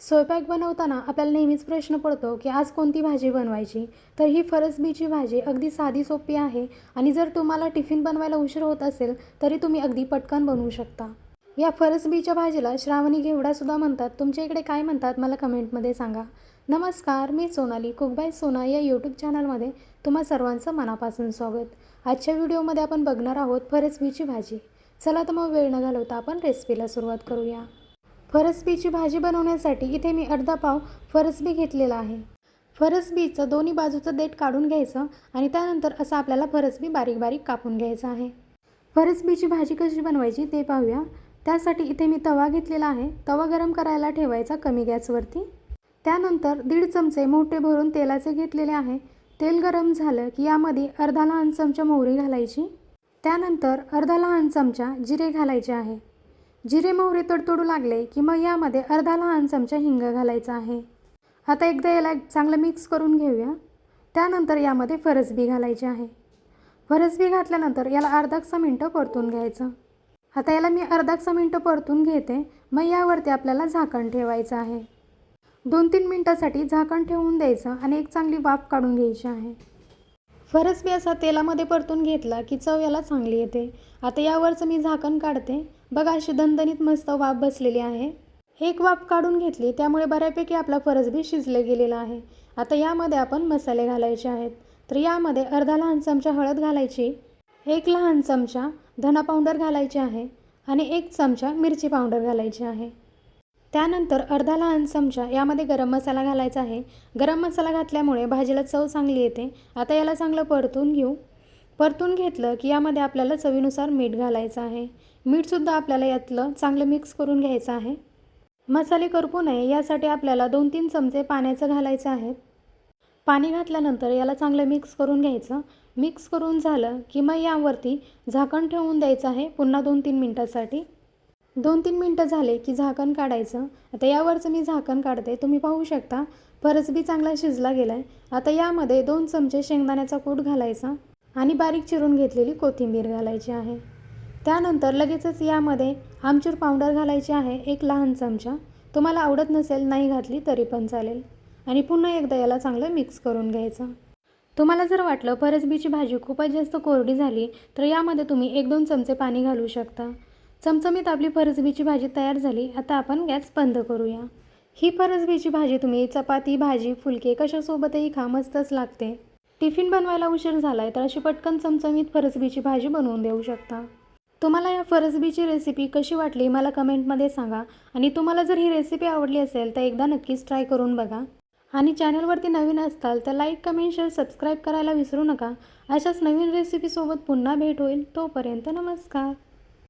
स्वयंपाक बनवताना आपल्याला नेहमीच प्रश्न पडतो की आज कोणती भाजी बनवायची? तर ही फरसबीची भाजी अगदी साधी सोपी आहे आणि जर तुम्हाला टिफिन बनवायला उशीर होत असेल तरी तुम्ही अगदी पटकन बनवू शकता. या फरसबीच्या भाजीला श्रावणी घेवडासुद्धा म्हणतात. तुमच्या इकडे काय म्हणतात मला कमेंटमध्ये सांगा. नमस्कार मी सोनाली कुकबाई सोना या यूट्यूब चॅनलमध्ये तुम्हा सर्वांचं मनापासून स्वागत. आजच्या व्हिडिओमध्ये आपण बघणार आहोत फरसबीची भाजी. चला तर मग वेळ न घालवता आपण रेसिपीला सुरुवात करूया. फरसबीची भाजी बनवण्यासाठी इथे मी अर्धा पाव फरसबी घेतलेला आहे. फरसबीचं दोन्ही बाजूचं देठ काढून घ्यायचं आणि त्यानंतर असं आपल्याला फरसबी बारीक बारीक कापून घ्यायचं आहे. फरसबीची भाजी कशी बनवायची ते पाहूया. त्यासाठी इथे मी तवा घेतलेला आहे. तवा गरम करायला ठेवायचा कमी गॅसवरती. त्यानंतर दीड चमचे मोठे भरून तेलाचे घेतलेले आहे. तेल गरम झालं की यामध्ये अर्धा लहान चमचा मोहरी घालायची. त्यानंतर अर्धा लहान चमचा जिरे घालायचे आहे. जिरे मोहरी तडतडू लागले की मग यामध्ये अर्धा लहान चमचा हिंग घालायचा आहे. आता एकदा याला चांगलं मिक्स करून घेऊया. त्यानंतर यामध्ये फरसबी घालायची आहे. फरसबी घातल्यानंतर याला अर्धासा मिनटं परतून घ्यायचं? आता याला मी अर्धासा मिनटं परतून घेते मग यावरती आपल्याला झाकण ठेवायचं आहे. दोन तीन मिनटासाठी झाकण ठेवून द्यायचं आणि एक चांगली वाफ काढून घ्यायची आहे. फरसबी असा तेलामध्ये परतून घेतला की चव याला चांगली येते. आता यावरचं मी झाकण काढते. बघा अशी दणदणीत मस्त वाफ बसलेली आहे. एक वाफ काढून घेतली त्यामुळे बऱ्यापैकी आपला फरसबी शिजलं गेलेला आहे. आता यामध्ये आपण मसाले घालायचे आहेत. तर यामध्ये अर्धा लहान चमचा हळद घालायची एक लहान चमचा धना पावडर घालायची आहे आणि एक चमचा मिरची पावडर घालायची आहे. त्यानंतर अर्धा लहान चमचा यामध्ये गरम मसाला घालायचा आहे. गरम मसाला घातल्यामुळे भाजीला चव चांगली येते. आता याला चांगलं परतून घेऊ. परतून घेतलं की यामध्ये आपल्याला चवीनुसार मीठ घालायचं आहे. मीठसुद्धा आपल्याला यातलं चांगलं मिक्स करून घ्यायचं आहे. मसाले करपू नये यासाठी आपल्याला दोन तीन चमचे पाण्याचं घालायचं आहे. पाणी घातल्यानंतर याला चांगलं मिक्स करून घ्यायचं. मिक्स करून झालं की मग यावरती झाकण ठेवून द्यायचं आहे पुन्हा दोन तीन मिनटासाठी. दोन तीन मिनटं झाले की झाकण काढायचं. आता यावरचं मी झाकण काढते. तुम्ही पाहू शकता फरसबी चांगला शिजला गेला आहे आता यामध्ये दोन चमचे शेंगदाण्याचा कूट घालायचा आणि बारीक चिरून घेतलेली कोथिंबीर घालायची आहे. त्यानंतर लगेचच यामध्ये आमचूर पावडर घालायची आहे एक लहान चमचा. तुम्हाला आवडत नसेल नाही घातली तरी पण चालेल. आणि पुन्हा एकदा याला चांगलं मिक्स करून घ्यायचं. तुम्हाला जर वाटलं फरसबीची भाजी खूपच जास्त कोरडी झाली तर यामध्ये तुम्ही एक दोन चमचे पाणी घालू शकता. चमचमीत आपली फरसबीची भाजी तयार झाली. आता आपण गॅस बंद करूया. ही फरसबीची भाजी तुम्ही चपाती भाजी फुलके कशासोबतही खा मस्तच लागते. टिफिन बनवायला उशीर झाला आहे तर अशी पटकन चमचमीत फरसबीची भाजी बनवून देऊ शकता. तुम्हाला या फरसबीची रेसिपी कशी वाटली मला कमेंटमध्ये सांगा आणि तुम्हाला जर ही रेसिपी आवडली असेल तर एकदा नक्कीच ट्राय करून बघा. आणि चॅनलवरती नवीन असताल तर लाईक कमेंट शेअर सबस्क्राईब करायला विसरू नका. अशाच नवीन रेसिपीसोबत पुन्हा भेट होईल. तोपर्यंत नमस्कार.